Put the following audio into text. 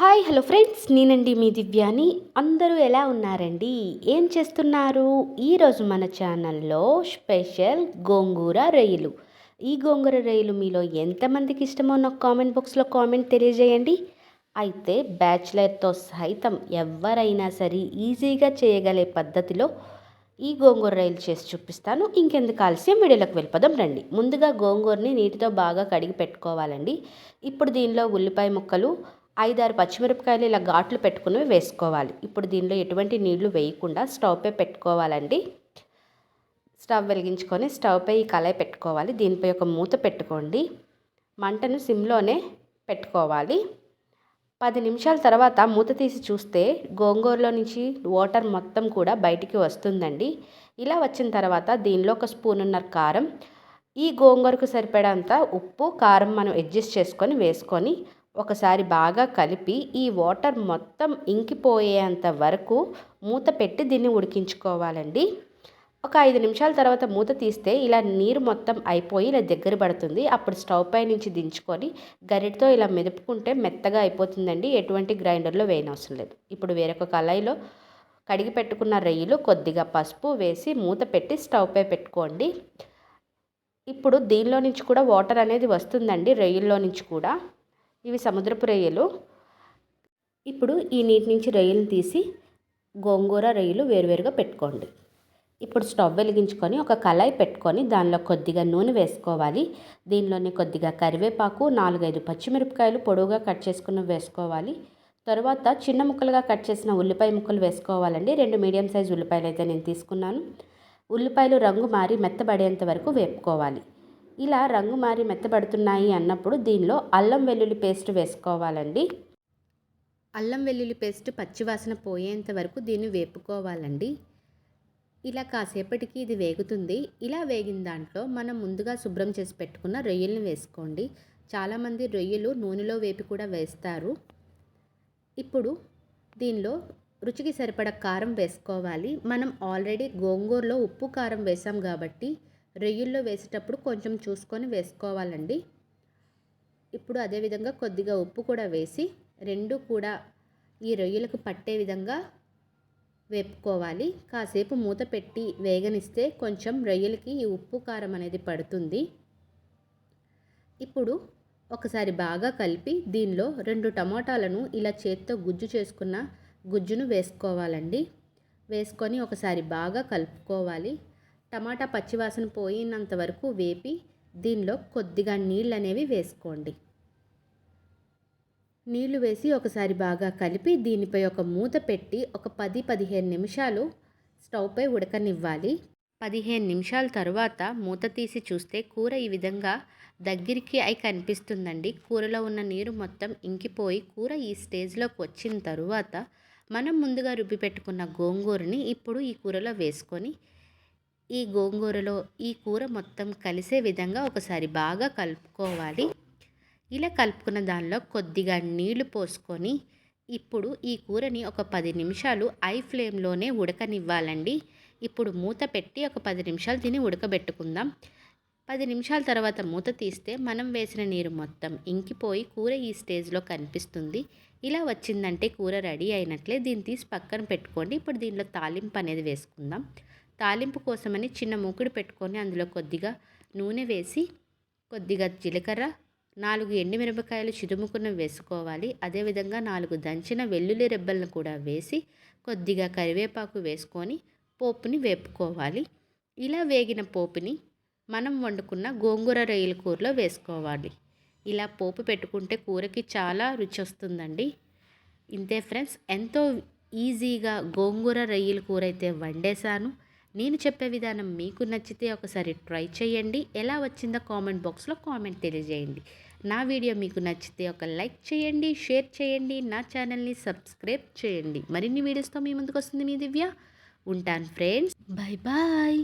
Hi hello friends. నేనండి మీ దివ్యాని. అందరూ ఎలా ఉన్నారండి? ఏం చేస్తున్నారు? ఈరోజు మన ఛానల్లో స్పెషల్ గోంగూర రొయ్యలు. ఈ గోంగూర రొయ్యలు మీలో ఎంతమందికి ఇష్టమో నాకు కామెంట్ బాక్స్లో కామెంట్ తెలియజేయండి. అయితే బ్యాచిలర్తో సైతం ఎవరైనా సరే ఈజీగా చేయగలే పద్ధతిలో ఈ గోంగూర రొయ్యలు చేసి చూపిస్తాను. ఇంకెందుకు ఆలస్యం? వీడియోలోకి వెళ్ళిపోదాం రండి. ముందుగా గోంగూరని నీటితో బాగా కడిగి పెట్టుకోవాలండి. ఇప్పుడు దీనిలో ఉల్లిపాయ ముక్కలు ఐదారు పచ్చిమిరపకాయలు ఇలా ఘాట్లు పెట్టుకుని వేసుకోవాలి. ఇప్పుడు దీనిలో ఎటువంటి నీళ్ళు వేయకుండా స్టవ్పై పెట్టుకోవాలండి. స్టవ్ వెలిగించుకొని స్టవ్పై ఈ కళాయి పెట్టుకోవాలి. దీనిపై ఒక మూత పెట్టుకోండి. మంటను సిమ్లోనే పెట్టుకోవాలి. పది నిమిషాల తర్వాత మూత తీసి చూస్తే గోంగూరలో నుంచి వాటర్ మొత్తం కూడా బయటికి వస్తుందండి. ఇలా వచ్చిన తర్వాత దీనిలో ఒక స్పూనున్నర కారం ఈ గోంగూరకు సరిపడంత ఉప్పు కారం మనం అడ్జస్ట్ చేసుకొని వేసుకొని ఒకసారి బాగా కలిపి ఈ వాటర్ మొత్తం ఇంకిపోయేంత వరకు మూత పెట్టి దీన్ని ఉడికించుకోవాలండి. ఒక ఐదు నిమిషాల తర్వాత మూత తీస్తే ఇలా నీరు మొత్తం అయిపోయి ఇలా దగ్గర పడుతుంది. అప్పుడు స్టవ్ పై నుంచి దించుకొని గరిటతో ఇలా మెదుపుకుంటే మెత్తగా అయిపోతుందండి. ఎటువంటి గ్రైండర్లో వేయనవసరం లేదు. ఇప్పుడు వేరొక కళాయిలో కడిగి పెట్టుకున్న రొయ్యలు కొద్దిగా పసుపు వేసి మూత పెట్టి స్టవ్ పై పెట్టుకోండి. ఇప్పుడు దీనిలో నుంచి కూడా వాటర్ అనేది వస్తుందండి రొయ్యల్లో నుంచి కూడా. ఇవి సముద్రపు రొయ్యలు. ఇప్పుడు ఈ నీటి నుంచి రొయ్యలు తీసి గోంగూర రొయ్యలు వేరువేరుగా పెట్టుకోండి. ఇప్పుడు స్టవ్ వెలిగించుకొని ఒక కళాయి పెట్టుకొని దానిలో కొద్దిగా నూనె వేసుకోవాలి. దీనిలోనే కొద్దిగా కరివేపాకు నాలుగైదు పచ్చిమిరపకాయలు పొడవుగా కట్ చేసుకుని వేసుకోవాలి. తర్వాత చిన్న ముక్కలుగా కట్ చేసిన ఉల్లిపాయ ముక్కలు వేసుకోవాలండి. రెండు మీడియం సైజ్ ఉల్లిపాయలు అయితే నేను తీసుకున్నాను. ఉల్లిపాయలు రంగు మారి మెత్తబడేంత వరకు వేపుకోవాలి. ఇలా రంగు మారి మెత్తబడుతున్నాయి అన్నప్పుడు దీనిలో అల్లం వెల్లుల్లి పేస్ట్ వేసుకోవాలండి. అల్లం వెల్లుల్లి పేస్ట్ పచ్చివాసన పోయేంత వరకు దీన్ని వేపుకోవాలండి. ఇలా కాసేపటికి ఇది వేగుతుంది. ఇలా వేగిన దాంట్లో మనం ముందుగా శుభ్రం చేసి పెట్టుకున్న రొయ్యలను వేసుకోండి. చాలామంది రొయ్యలు నూనెలో వేపి కూడా వేస్తారు. ఇప్పుడు దీనిలో రుచికి సరిపడ కారం వేసుకోవాలి. మనం ఆల్రెడీ గోంగూరలో ఉప్పు కారం వేసాం కాబట్టి రొయ్యల్లో వేసేటప్పుడు కొంచెం చూసుకొని వేసుకోవాలండి. ఇప్పుడు అదేవిధంగా కొద్దిగా ఉప్పు కూడా వేసి రెండు కూడా ఈ రొయ్యలకు పట్టే విధంగా వేపుకోవాలి. కాసేపు మూత పెట్టి వేగనిస్తే కొంచెం రొయ్యలకి ఈ ఉప్పు కారం అనేది పడుతుంది. ఇప్పుడు ఒకసారి బాగా కలిపి దీనిలో రెండు టమాటాలను ఇలా చేత్తో గుజ్జు చేసుకున్న గుజ్జును వేసుకోవాలండి. వేసుకొని ఒకసారి బాగా కలుపుకోవాలి. టమాటా పచ్చివాసన పోయినంత వరకు వేపి దీనిలో కొద్దిగా నీళ్ళు అనేవి వేసుకోండి. నీళ్ళు వేసి ఒకసారి బాగా కలిపి దీనిపై ఒక మూత పెట్టి ఒక పది పదిహేను నిమిషాలు స్టవ్పై ఉడకనివ్వాలి. పదిహేను నిమిషాల తర్వాత మూత తీసి చూస్తే కూర ఈ విధంగా దగ్గరికి అయి కనిపిస్తుందండి. కూరలో ఉన్న నీరు మొత్తం ఇంకిపోయి కూర ఈ స్టేజ్లోకి వచ్చిన తరువాత మనం ముందుగా రుబ్బి పెట్టుకున్న గోంగూరని ఇప్పుడు ఈ కూరలో వేసుకొని ఈ గోంగూరలో ఈ కూర మొత్తం కలిసే విధంగా ఒకసారి బాగా కలుపుకోవాలి. ఇలా కలుపుకున్న దానిలో కొద్దిగా నీళ్ళు పోసుకొని ఇప్పుడు ఈ కూరని ఒక పది నిమిషాలు ఐ ఫ్లేమ్లోనే ఉడకనివ్వాలండి. ఇప్పుడు మూత పెట్టి ఒక పది నిమిషాలు తిని ఉడకబెట్టుకుందాం. పది నిమిషాల తర్వాత మూత తీస్తే మనం వేసిన నీరు మొత్తం ఇంకిపోయి కూర ఈ స్టేజ్లో కనిపిస్తుంది. ఇలా వచ్చిందంటే కూర రెడీ అయినట్లే. దీన్ని తీసి పక్కన పెట్టుకోండి. ఇప్పుడు దీనిలో తాలింపు అనేది వేసుకుందాం. తాలింపు కోసమని చిన్న మూకుడు పెట్టుకొని అందులో కొద్దిగా నూనె వేసి కొద్దిగా జీలకర్ర నాలుగు ఎండుమిరపకాయలు చిదుముకున్న వేసుకోవాలి. అదేవిధంగా నాలుగు దంచిన వెల్లుల్లి రెబ్బలను కూడా వేసి కొద్దిగా కరివేపాకు వేసుకొని పోపుని వేపుకోవాలి. ఇలా వేగిన పోపుని మనం వండుకున్న గోంగూర రొయ్యల కూరలో వేసుకోవాలి. ఇలా పోపు పెట్టుకుంటే కూరకి చాలా రుచి వస్తుందండి ఇంతే ఫ్రెండ్స్ ఎంతో ఈజీగా గోంగూర రొయ్యల కూర అయితే వండేశాను. నేను చెప్పే విధానం మీకు నచ్చితే ఒకసారి ట్రై చేయండి. ఎలా వచ్చిందో కామెంట్ బాక్స్లో కామెంట్ తెలియజేయండి. నా వీడియో మీకు నచ్చితే ఒక లైక్ చేయండి షేర్ చేయండి నా ఛానల్ని సబ్స్క్రైబ్ చేయండి. మరిన్ని వీడియోస్తో మీ ముందుకు వస్తుంది మీ దివ్య. ఉంటాను ఫ్రెండ్స్. Bye bye.